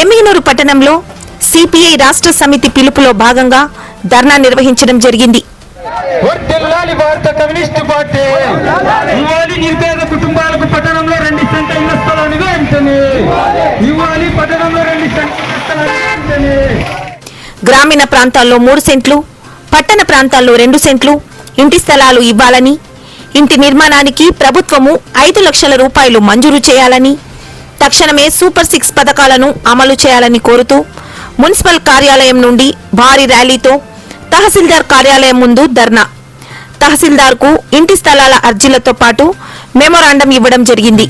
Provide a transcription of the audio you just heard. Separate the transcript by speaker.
Speaker 1: ఎమ్మిగనూరు పట్టణంలో సిపిఐ రాష్ట్ర సమితి పిలుపులో భాగంగా ధర్నా నిర్వహించడం జరిగింది.
Speaker 2: వర్ధిల్లాలి భారత కమ్యూనిస్టు పార్టీ. ఇవ్వాలి నిరుపేద కుటుంబాలకు పట్టణంలో రెండు సెంట్ల ఇళ్ళ స్థలాన్ని వెంటనే ఇవ్వాలి పట్టణంలో రెండు సెంట్ల ఇళ్ళ స్థలాన్ని వెంటనే
Speaker 1: గ్రామీణ ప్రాంతాల్లో మూడు సెంట్లు పట్టణ ప్రాంతాల్లో రెండు సెంట్లు ఇంటి స్థలాలు ఇవ్వాలని ఇంటి నిర్మాణానికి ప్రభుత్వము ఐదు లక్షల రూపాయలు మంజూరు చేయాలని తక్షణమే సూపర్ సిక్స్ పథకాలను అమలు చేయాలని కోరుతూ మున్సిపల్ కార్యాలయం నుండి భారీ ర్యాలీతో తహసీల్దార్ కార్యాలయం ముందు ధర్నా. తహసీల్దార్కు ఇంటి స్థలాల అర్జీలతో పాటు మెమొరాండం ఇవ్వడం జరిగింది.